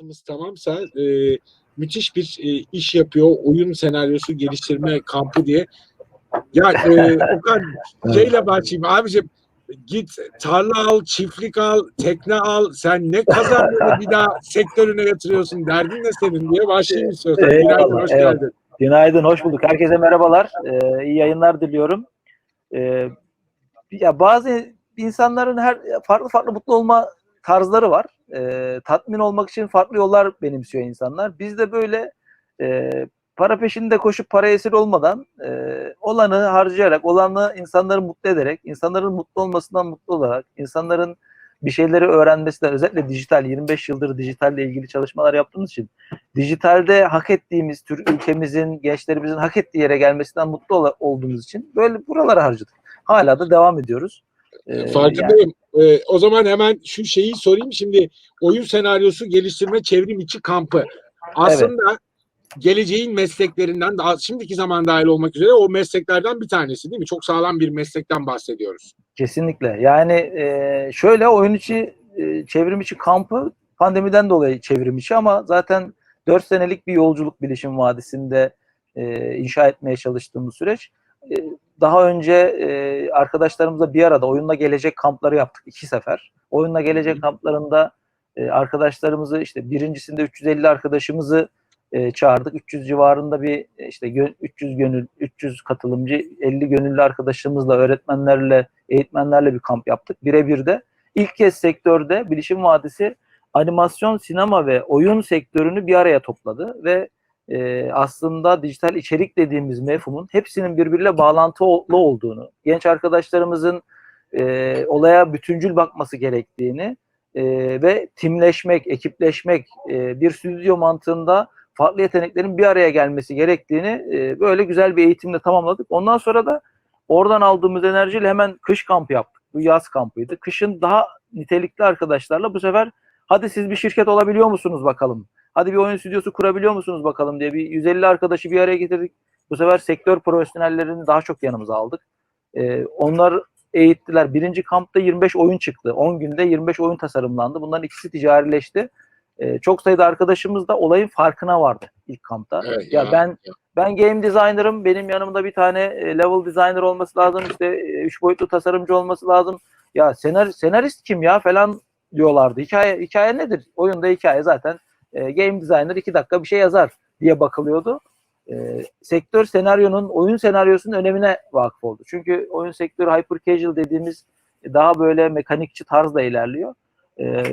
Anlatımız tamamsa e, müthiş bir e, iş yapıyor. Oyun senaryosu geliştirme kampı diye. Ya e, Okan şeyle başlayayım abicim git tarla al, çiftlik al, tekne al. Sen ne kazandığını bir daha sektörüne yatırıyorsun. Derdin ne senin diye başlayayım istiyorsan. Günaydın, hoş eyvallah. geldin. Günaydın, hoş bulduk. Herkese merhabalar. Ee, iyi yayınlar diliyorum. Ee, ya bazı insanların her farklı farklı mutlu olma tarzları var. Ee, tatmin olmak için farklı yollar benimsiyor insanlar. Biz de böyle e, para peşinde koşup para esir olmadan e, olanı harcayarak, olanı insanları mutlu ederek, insanların mutlu olmasından mutlu olarak, insanların bir şeyleri öğrenmesinden özellikle dijital 25 yıldır dijitalle ilgili çalışmalar yaptığımız için dijitalde hak ettiğimiz tür ülkemizin, gençlerimizin hak ettiği yere gelmesinden mutlu olduğumuz için böyle buralara harcadık. Hala da devam ediyoruz. Ee, yani- Farkındayım. E, o zaman hemen şu şeyi sorayım. Şimdi oyun senaryosu geliştirme çevrim içi kampı. Aslında geleceğin mesleklerinden daha şimdiki zaman dahil olmak üzere o mesleklerden bir tanesi değil mi? Çok sağlam bir meslekten bahsediyoruz. Kesinlikle. Yani e, şöyle oyun içi e, çevrim içi kampı pandemiden dolayı çevrim içi ama zaten 4 senelik bir yolculuk Bilişim Vadisi'nde e, inşa etmeye çalıştığımız süreç. E, daha önce e, arkadaşlarımızla bir arada oyunla gelecek kampları yaptık iki sefer. Oyunla gelecek kamplarında e, arkadaşlarımızı işte birincisinde 350 arkadaşımızı e, çağırdık. 300 civarında bir e, işte gö- 300 gönül 300 katılımcı 50 gönüllü arkadaşımızla öğretmenlerle eğitmenlerle bir kamp yaptık. Birebir de ilk kez sektörde Bilişim Vadisi animasyon, sinema ve oyun sektörünü bir araya topladı ve e, aslında dijital içerik dediğimiz mefhumun hepsinin birbiriyle bağlantılı olduğunu, genç arkadaşlarımızın e, olaya bütüncül bakması gerektiğini e, ve timleşmek, ekipleşmek, e, bir stüdyo mantığında farklı yeteneklerin bir araya gelmesi gerektiğini e, böyle güzel bir eğitimle tamamladık. Ondan sonra da oradan aldığımız enerjiyle hemen kış kampı yaptık. Bu yaz kampıydı. Kışın daha nitelikli arkadaşlarla bu sefer hadi siz bir şirket olabiliyor musunuz bakalım. Hadi bir oyun stüdyosu kurabiliyor musunuz bakalım diye bir 150 arkadaşı bir araya getirdik. Bu sefer sektör profesyonellerini daha çok yanımıza aldık. Ee, onlar eğittiler. Birinci kampta 25 oyun çıktı. 10 günde 25 oyun tasarımlandı. Bunların ikisi ticarileşti. Ee, çok sayıda arkadaşımız da olayın farkına vardı ilk kampta. Evet, ya, ya, ben ben game designer'ım. Benim yanımda bir tane e, level designer olması lazım. İşte e, üç boyutlu tasarımcı olması lazım. Ya senar, senarist kim ya falan diyorlardı. Hikaye hikaye nedir? Oyunda hikaye zaten e, game designer iki dakika bir şey yazar diye bakılıyordu. E, sektör senaryonun, oyun senaryosunun önemine vakıf oldu. Çünkü oyun sektörü hyper casual dediğimiz daha böyle mekanikçi tarzda ilerliyor. E,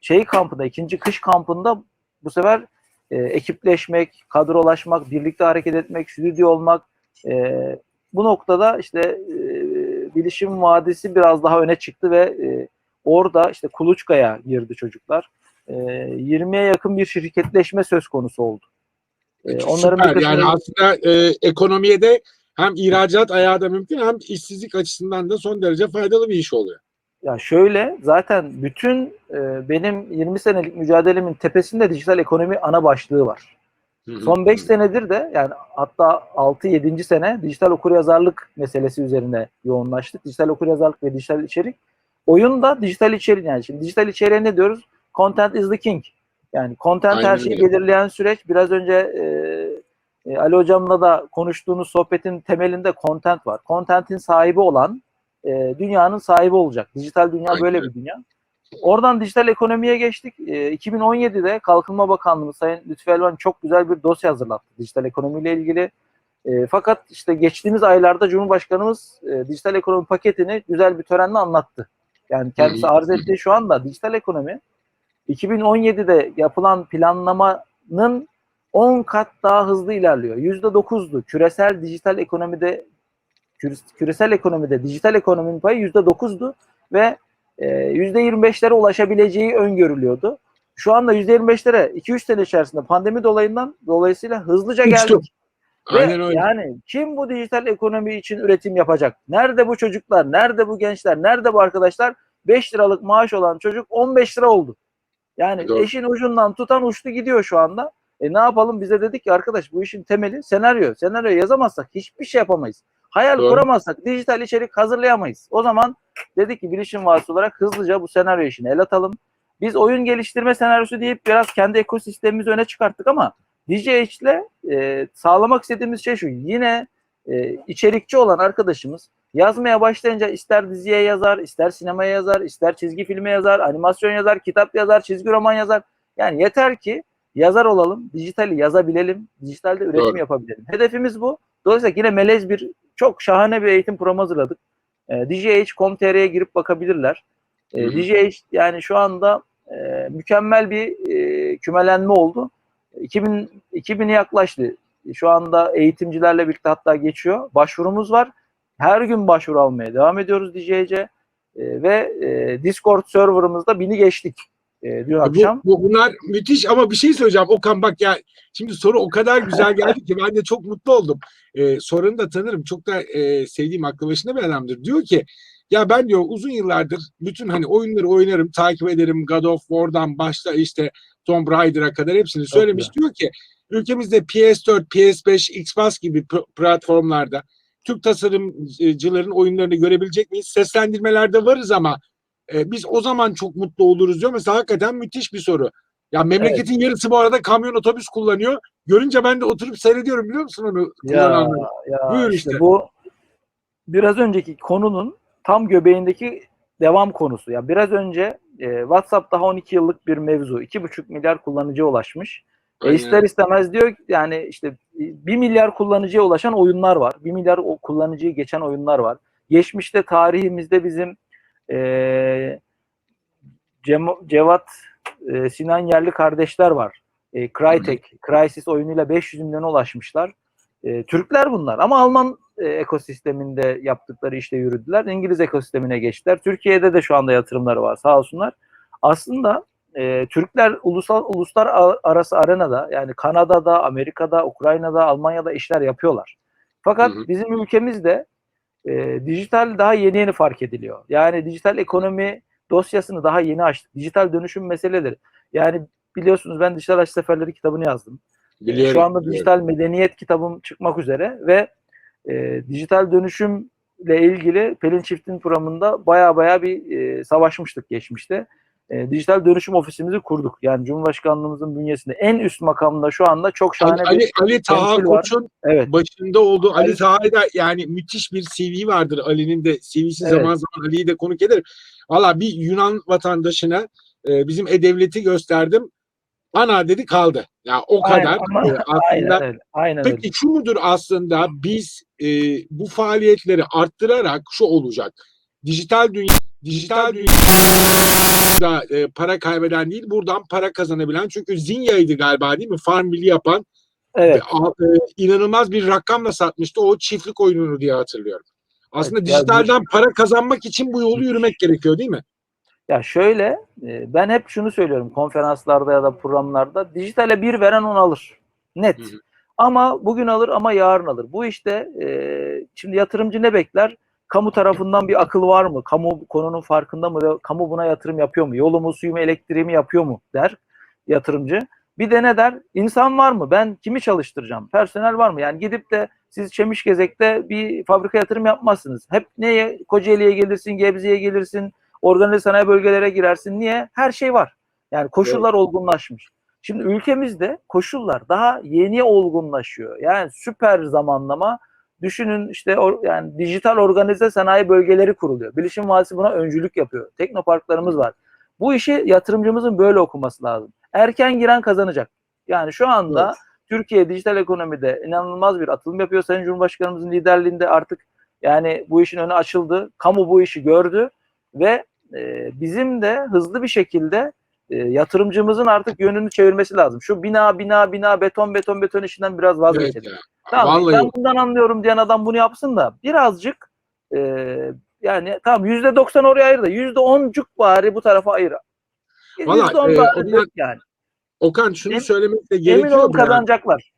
şey kampında, ikinci kış kampında bu sefer e, ekipleşmek, kadrolaşmak, birlikte hareket etmek, stüdyo olmak e, bu noktada işte e, bilişim vadisi biraz daha öne çıktı ve e, orada işte kuluçkaya girdi çocuklar. E, 20'ye yakın bir şirketleşme söz konusu oldu. E, onların Süper. Yani aslında e, ekonomiye de hem ihracat ayağı da mümkün hem işsizlik açısından da son derece faydalı bir iş oluyor. Ya şöyle zaten bütün e, benim 20 senelik mücadelemin tepesinde dijital ekonomi ana başlığı var. Son 5 senedir de yani hatta 6-7. sene dijital okuryazarlık meselesi üzerine yoğunlaştık. Dijital okuryazarlık ve dijital içerik. Oyun da dijital içerik yani. Şimdi dijital içeriğe ne diyoruz? Content is the king. Yani content Aynen her şeyi öyle. belirleyen süreç. Biraz önce e, e, Ali Hocam'la da konuştuğunuz sohbetin temelinde content var. Content'in sahibi olan e, dünyanın sahibi olacak. Dijital dünya Aynen böyle öyle. bir dünya. Oradan dijital ekonomiye geçtik. E, 2017'de Kalkınma Bakanlığı Sayın Lütfü Elvan çok güzel bir dosya hazırlattı dijital ekonomiyle ilgili. E, fakat işte geçtiğimiz aylarda Cumhurbaşkanımız e, dijital ekonomi paketini güzel bir törenle anlattı. Yani kendisi arz ettiği şu anda dijital ekonomi 2017'de yapılan planlamanın 10 kat daha hızlı ilerliyor. %9'du. Küresel dijital ekonomide küres- küresel ekonomide dijital ekonominin payı %9'du ve e, %25'lere ulaşabileceği öngörülüyordu. Şu anda %25'lere 2-3 sene içerisinde pandemi dolayından dolayısıyla hızlıca geldik. Ve Aynen öyle. yani kim bu dijital ekonomi için üretim yapacak? Nerede bu çocuklar? Nerede bu gençler? Nerede bu arkadaşlar? 5 liralık maaş olan çocuk 15 lira oldu. Yani Doğru. eşin ucundan tutan uçtu gidiyor şu anda. E ne yapalım? Bize dedik ki arkadaş bu işin temeli senaryo. Senaryo yazamazsak hiçbir şey yapamayız. Hayal Doğru. kuramazsak dijital içerik hazırlayamayız. O zaman dedik ki bilişim vadisi olarak hızlıca bu senaryo işini el atalım. Biz oyun geliştirme senaryosu deyip biraz kendi ekosistemimizi öne çıkarttık ama DJH ile e, sağlamak istediğimiz şey şu. Yine e, içerikçi olan arkadaşımız yazmaya başlayınca ister diziye yazar, ister sinemaya yazar, ister çizgi filme yazar, animasyon yazar, kitap yazar, çizgi roman yazar. Yani yeter ki yazar olalım, dijitali yazabilelim, dijitalde üretim Doğru. yapabilelim. Hedefimiz bu. Dolayısıyla yine melez bir, çok şahane bir eğitim programı hazırladık. E, DJH.com.tr'ye girip bakabilirler. E, hı. DJH yani şu anda e, mükemmel bir e, kümelenme oldu. 2000 2000'e yaklaştı. Şu anda eğitimcilerle birlikte hatta geçiyor. Başvurumuz var. Her gün başvuru almaya devam ediyoruz DJH'e. E, ve e, Discord serverımızda bini geçtik e, dün akşam. Bu, bu- bunlar müthiş ama bir şey söyleyeceğim Okan bak ya şimdi soru o kadar güzel geldi ki ben de çok mutlu oldum. Ee, sorunu da tanırım. Çok da e, sevdiğim aklı başında bir adamdır. Diyor ki ya ben diyor uzun yıllardır bütün hani oyunları oynarım, takip ederim. God of War'dan başla işte Tomb Raider'a kadar hepsini söylemiş. Diyor ki ülkemizde PS4, PS5, Xbox gibi pl- platformlarda Türk tasarımcıların oyunlarını görebilecek miyiz? Seslendirmelerde varız ama e, biz o zaman çok mutlu oluruz diyor. Mesela hakikaten müthiş bir soru. Ya memleketin yarısı bu arada kamyon otobüs kullanıyor. Görünce ben de oturup seyrediyorum biliyor musun onu Ya, kullananları? ya Buyur işte işte. bu biraz önceki konunun tam göbeğindeki devam konusu. Ya biraz önce e, WhatsApp daha 12 yıllık bir mevzu. 2,5 milyar kullanıcıya ulaşmış. E, Aynen. ister istemez diyor ki, yani işte 1 milyar kullanıcıya ulaşan oyunlar var. 1 milyar o kullanıcıyı geçen oyunlar var. Geçmişte tarihimizde bizim e, Cem- Cevat e, Sinan Yerli kardeşler var. E, Crytek, Crysis oyunuyla 500 milyona ulaşmışlar. E, Türkler bunlar ama Alman e, ekosisteminde yaptıkları işte yürüdüler. İngiliz ekosistemine geçtiler. Türkiye'de de şu anda yatırımları var sağ olsunlar. Aslında e, Türkler ulusal uluslar arası arenada yani Kanada'da, Amerika'da, Ukrayna'da, Almanya'da işler yapıyorlar. Fakat Hı hı. bizim ülkemizde e, dijital daha yeni yeni fark ediliyor. Yani dijital ekonomi dosyasını daha yeni açtık. Dijital dönüşüm meseleleri. Yani biliyorsunuz ben Dijital Aşı Seferleri kitabını yazdım. Biliyorum, Şu anda biliyorum. dijital medeniyet kitabım çıkmak üzere ve e, dijital dönüşümle ilgili Pelin Çift'in programında baya baya bir e, savaşmıştık geçmişte. E, dijital dönüşüm ofisimizi kurduk. Yani Cumhurbaşkanlığımızın bünyesinde en üst makamda şu anda çok şahane Ali, Ali, bir Ali Taha temsil var. Koç'un evet başında olduğu Ali Ali- Taha'da yani müthiş bir CV vardır. Ali'nin de CV'si Evet. zaman zaman Ali'yi de konuk eder. Valla bir Yunan vatandaşına e, bizim e-devleti gösterdim. Ana dedi kaldı. Ya o Aynen, kadar. ama- e, aslında aynen öyle. Aynen öyle. Peki şu mudur aslında biz e, bu faaliyetleri arttırarak şu olacak. Dijital dünya dijital dünyada e, para kaybeden değil buradan para kazanabilen çünkü Zinya'ydı galiba değil mi? Farmville'i yapan Evet. ve, a- e, inanılmaz bir rakamla satmıştı o çiftlik oyununu diye hatırlıyorum. Aslında Evet, ya dijitalden para kazanmak için bu yolu yürümek gerekiyor değil mi? Ya şöyle, e, ben hep şunu söylüyorum konferanslarda ya da programlarda. Dijitale bir veren on alır. Net. Hı hı. Ama bugün alır ama yarın alır. Bu işte e, şimdi yatırımcı ne bekler? Kamu tarafından bir akıl var mı? Kamu konunun farkında mı? Kamu buna yatırım yapıyor mu? Yolumu, suyumu, elektriğimi yapıyor mu? der yatırımcı. Bir de ne der? İnsan var mı? Ben kimi çalıştıracağım? Personel var mı? Yani gidip de siz Çemişgezek'te bir fabrika yatırım yapmazsınız. Hep neye? Kocaeli'ye gelirsin, Gebze'ye gelirsin, organize sanayi bölgelere girersin. Niye? Her şey var. Yani koşullar olgunlaşmış. Şimdi ülkemizde koşullar daha yeni olgunlaşıyor. Yani süper zamanlama. Düşünün işte or- yani dijital organize sanayi bölgeleri kuruluyor. Bilişim Vadisi buna öncülük yapıyor. Teknoparklarımız var. Bu işi yatırımcımızın böyle okuması lazım. Erken giren kazanacak. Yani şu anda Evet. Türkiye dijital ekonomide inanılmaz bir atılım yapıyor. Sayın Cumhurbaşkanımızın liderliğinde artık yani bu işin önü açıldı. Kamu bu işi gördü ve e, bizim de hızlı bir şekilde e, yatırımcımızın artık yönünü çevirmesi lazım. Şu bina bina bina beton beton beton işinden biraz Evet vazgeçelim. ya. Tamam Vallahi ben bundan anlıyorum diyen adam bunu yapsın da birazcık e, yani tamam yüzde doksan oraya ayır da yüzde oncuk bari bu tarafa ayır. Yüzde on e, bari o zaman- dök yani. Okan şunu Em- söylemek de Emin gerekiyor. olun beraber. kazanacaklar.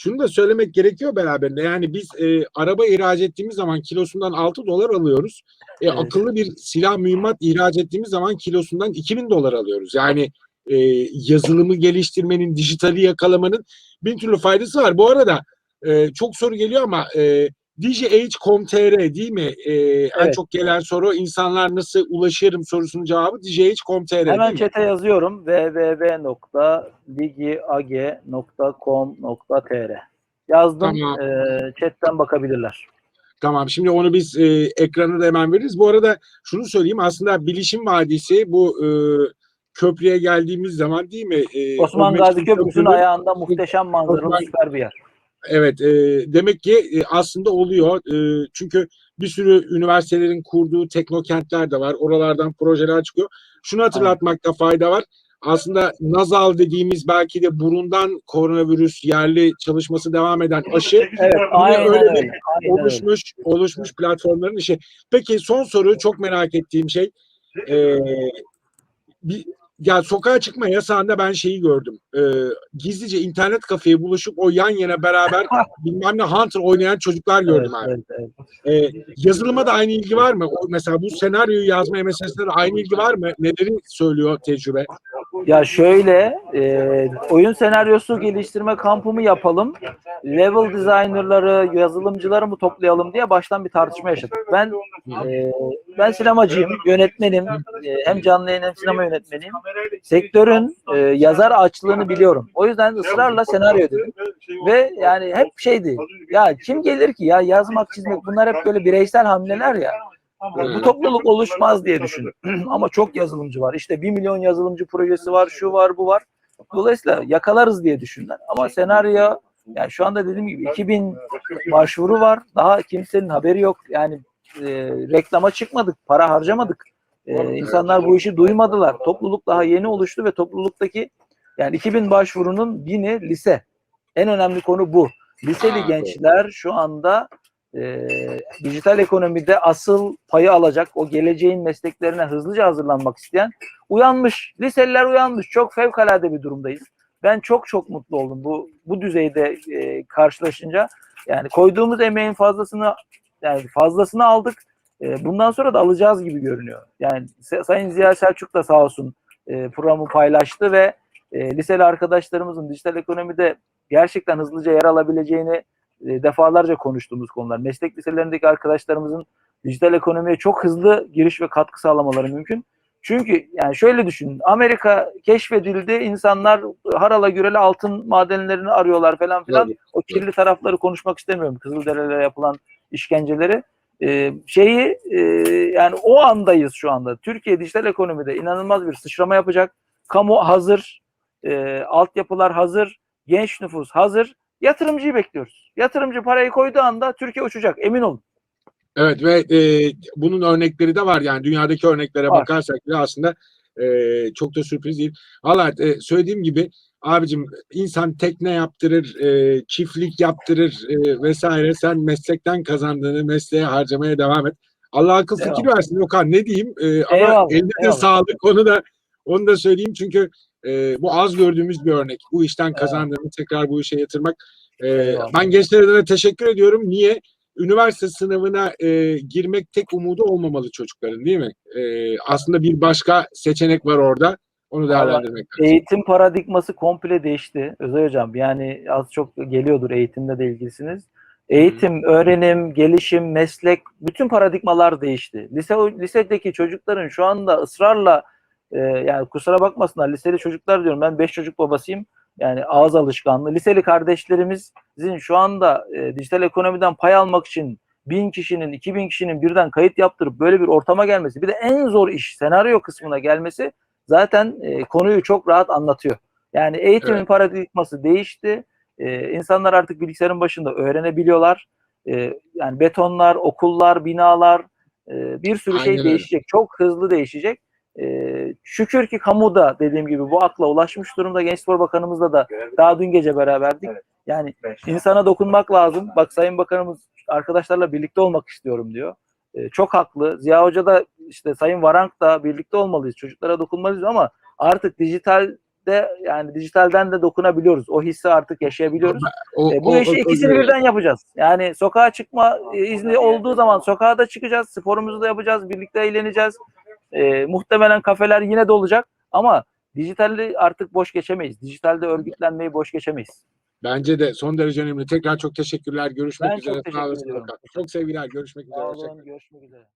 Şunu da söylemek gerekiyor beraberinde. Yani biz e, araba ihraç ettiğimiz zaman kilosundan 6 dolar alıyoruz. E, Evet. Akıllı bir silah mühimmat ihraç ettiğimiz zaman kilosundan 2000 dolar alıyoruz. Yani e, yazılımı geliştirmenin, dijitali yakalamanın bin türlü faydası var. Bu arada e, çok soru geliyor ama e, DJH.com.tr değil mi? Ee, En Evet. çok gelen soru insanlar nasıl ulaşırım sorusunun cevabı DJH.com.tr Hemen chat'e yazıyorum. www.ligiage.com.tr Yazdım. Tamam. Ee, chat'ten bakabilirler. Tamam şimdi onu biz e, ekrana da hemen veririz. Bu arada şunu söyleyeyim aslında Bilişim Vadisi bu e, köprüye geldiğimiz zaman değil mi? E, Osman Gazi Köprüsü'nün ayağında muhteşem manzaralı süper bir yer. Evet, e, demek ki e, aslında oluyor. E, çünkü bir sürü üniversitelerin kurduğu teknokentler de var. Oralardan projeler çıkıyor. Şunu hatırlatmakta fayda var. Aslında nazal dediğimiz belki de burundan koronavirüs yerli çalışması devam eden aşı Evet, aynen öyle öyle. Aynen oluşmuş oluşmuş platformların işi. Peki son soru çok merak ettiğim şey. E, bir, ya sokağa çıkma yasağında ben şeyi gördüm. E, gizlice internet kafeye buluşup o yan yana beraber bilmem ne Hunter oynayan çocuklar gördüm abi. evet, evet. E, yazılıma da aynı ilgi var mı? O, mesela bu senaryoyu yazmaya meselesinde de aynı ilgi var mı? Neleri söylüyor tecrübe? Ya şöyle e, oyun senaryosu geliştirme kampı mı yapalım? Level designerları, yazılımcıları mı toplayalım diye baştan bir tartışma yaşadık. Ben e, ben sinemacıyım, yönetmenim. E, hem canlı yayın hem sinema yönetmeniyim. Sektörün e, yazar açlığını biliyorum. O yüzden ısrarla senaryo dedim. Ve yani hep şeydi. Ya kim gelir ki ya yazmak, çizmek bunlar hep böyle bireysel hamleler ya. E, Bu topluluk oluşmaz diye düşündüm. Ama çok yazılımcı var. İşte 1 milyon yazılımcı projesi var, şu var, bu var. Dolayısıyla yakalarız diye düşündüler. Ama senaryo yani şu anda dediğim gibi 2000 başvuru var. Daha kimsenin haberi yok. Yani e, reklama çıkmadık, para harcamadık. E, insanlar bu işi duymadılar. Topluluk daha yeni oluştu ve topluluktaki yani 2000 başvurunun bini lise. En önemli konu bu. Liseli gençler şu anda e, dijital ekonomide asıl payı alacak, o geleceğin mesleklerine hızlıca hazırlanmak isteyen uyanmış. Liseliler uyanmış. Çok fevkalade bir durumdayız. Ben çok çok mutlu oldum bu bu düzeyde e, karşılaşınca. Yani koyduğumuz emeğin fazlasını yani fazlasını aldık. E, bundan sonra da alacağız gibi görünüyor. Yani Sayın Ziya Selçuk da sağ olsun e, programı paylaştı ve e, liseli arkadaşlarımızın dijital ekonomide gerçekten hızlıca yer alabileceğini e, defalarca konuştuğumuz konular. Meslek liselerindeki arkadaşlarımızın dijital ekonomiye çok hızlı giriş ve katkı sağlamaları mümkün. Çünkü yani şöyle düşünün. Amerika keşfedildi. insanlar harala gürele altın madenlerini arıyorlar falan filan. Tabii. O kirli tarafları konuşmak istemiyorum. Kızılderililere yapılan işkenceleri. Ee, şeyi e, yani o andayız şu anda. Türkiye dijital ekonomide inanılmaz bir sıçrama yapacak. Kamu hazır. E, altyapılar hazır. Genç nüfus hazır. Yatırımcıyı bekliyoruz. Yatırımcı parayı koyduğu anda Türkiye uçacak. Emin olun. Evet ve e, bunun örnekleri de var yani dünyadaki örneklere Var. bakarsak bile aslında e, çok da sürpriz değil. Valla e, söylediğim gibi abicim insan tekne yaptırır, e, çiftlik yaptırır e, vesaire. Sen meslekten kazandığını mesleğe harcamaya devam et. Allah akıl fikir versin Okan ne diyeyim E, ama Eyvallah, elde de eyvallah. sağlık onu da onu da söyleyeyim çünkü e, bu az gördüğümüz bir örnek. Bu işten kazandığını tekrar bu işe yatırmak. E, ben gençlere de teşekkür ediyorum. Niye? üniversite sınavına e, girmek tek umudu olmamalı çocukların değil mi? E, aslında bir başka seçenek var orada. Onu değerlendirmek lazım. Eğitim paradigması komple değişti. Özay Hocam yani az çok geliyordur eğitimle de ilgilisiniz. Eğitim, öğrenim, gelişim, meslek bütün paradigmalar değişti. Lise lisedeki çocukların şu anda ısrarla e, yani kusura bakmasınlar liseli çocuklar diyorum ben beş çocuk babasıyım. Yani ağız alışkanlığı. Liseli kardeşlerimizin şu anda e, dijital ekonomiden pay almak için bin kişinin, iki bin kişinin birden kayıt yaptırıp böyle bir ortama gelmesi. Bir de en zor iş senaryo kısmına gelmesi zaten e, konuyu çok rahat anlatıyor. Yani eğitimin Evet. paradigması değişti. E, insanlar artık bilgisayarın başında öğrenebiliyorlar. E, yani betonlar, okullar, binalar e, bir sürü Aynen şey öyle. değişecek. Çok hızlı değişecek. E, şükür ki kamuda dediğim gibi bu akla ulaşmış durumda. Gençspor Bakanımızla da daha dün gece beraberdik. Yani insana dokunmak lazım. Bak Sayın Bakanımız arkadaşlarla birlikte olmak istiyorum diyor. E, çok haklı. Ziya Hoca da işte Sayın Varank da birlikte olmalıyız. Çocuklara dokunmalıyız ama artık dijitalde yani dijitalden de dokunabiliyoruz. O hissi artık yaşayabiliyoruz. O, E, bu o- işi o- o- ikisini birden yapacağız. Yani sokağa çıkma izni olduğu zaman sokağa da çıkacağız. Sporumuzu da yapacağız. Birlikte eğleneceğiz. E, muhtemelen kafeler yine de olacak ama dijitalde artık boş geçemeyiz. Dijitalde örgütlenmeyi boş geçemeyiz. Bence de son derece önemli. Tekrar çok teşekkürler. Görüşmek Ben üzere. çok teşekkür. Çok sevgiler. Görüşmek üzere. Sağ olun. Görüşmek üzere.